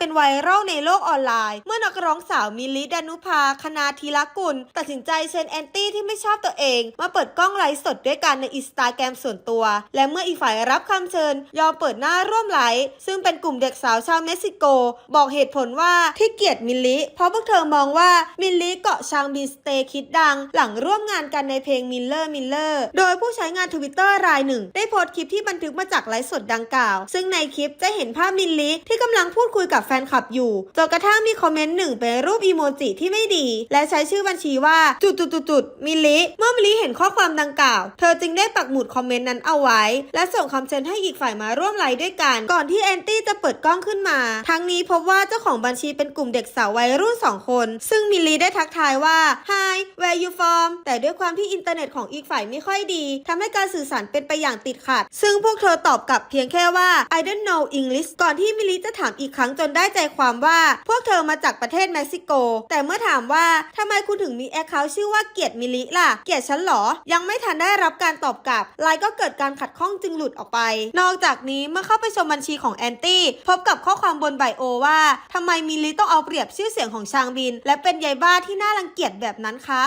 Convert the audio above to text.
เป็นไวรัลในโลกออนไลน์ เมื่อนักร้องสาวมิลิดานุภาคณาธีรกุล ตัดสินใจเชิญแอนตี้ที่ไม่ชอบตัวเอง มาเปิดกล้องไลฟ์สดด้วยกันในอินสตาแกรมส่วนตัว และเมื่ออีกฝ่ายรับคำเชิญ ยอมเปิดหน้าร่วมไลฟ์ซึ่งเป็นกลุ่มเด็กสาวชาวเม็กซิโก บอกเหตุผลว่าที่เกลียดมิลิ เพราะพวกเธอมองว่ามิลิเกาะชางบินสเตคิดดัง หลังร่วมงานกันในเพลงมิลเลอร์มิลเลอร์โดยผู้ใช้งานทวิตเตอร์รายหนึ่ง ได้โพสต์คลิปที่บันทึกมาจากไลฟ์สดดังกล่าว ซึ่งในคลิปจะเห็นภาพมิลิที่กำลังพูดคุยกับแฟนคลับอยู่จนกระทั่งมีคอมเมนต์หนึ่งเป็นรูปอีโมจิที่ไม่ดี และใช้ชื่อบัญชีว่าจุดจุดจุดจุดมิลิเมื่อมิลิเห็นข้อความดังกล่าว เธอจึงได้ปักหมุดคอมเมนต์นั้นเอาไว้ และส่งคำเชิญให้อีกฝ่ายมาร่วมไลฟ์ด้วยกัน ก่อนที่แอนตี้จะเปิดกล้องขึ้นมา ทั้งนี้พบว่าเจ้าของบัญชีเป็นกลุ่มเด็กสาววัยรุ่นสองคน ซึ่งมิลลีได้ทักทายว่า Hi where you from แต่ด้วยความที่อินเทอร์เน็ตของอีกฝ่ายไม่ค่อยดีทำให้การสื่อสารเป็นไปอย่างติดขัด ซึ่งพวกเธอตอบกลับเพียงแค่ว่า I don't know English ก่อนที่มิลลีจะถามอีกครั้งจนได้ใจความว่าพวกเธอมาจากประเทศเม็กซิโก แต่เมื่อถามว่าทำไมคุณถึงมีแอคเคาท์ชื่อว่าเกียรติมิลิล่ะ เกียรติฉันเหรอ ยังไม่ทันได้รับการตอบกลับไลน์ก็เกิดการขัดข้องจึงหลุดออกไป นอกจากนี้เมื่อเข้าไปชมบัญชีของแอนตี้พบกับข้อความบนไบโอว่าทำไมมิลลิต้องเอาเปรียบชื่อเสียงของชางบิน และเป็นยายบ้าที่น่ารังเกียจแบบนั้นคะ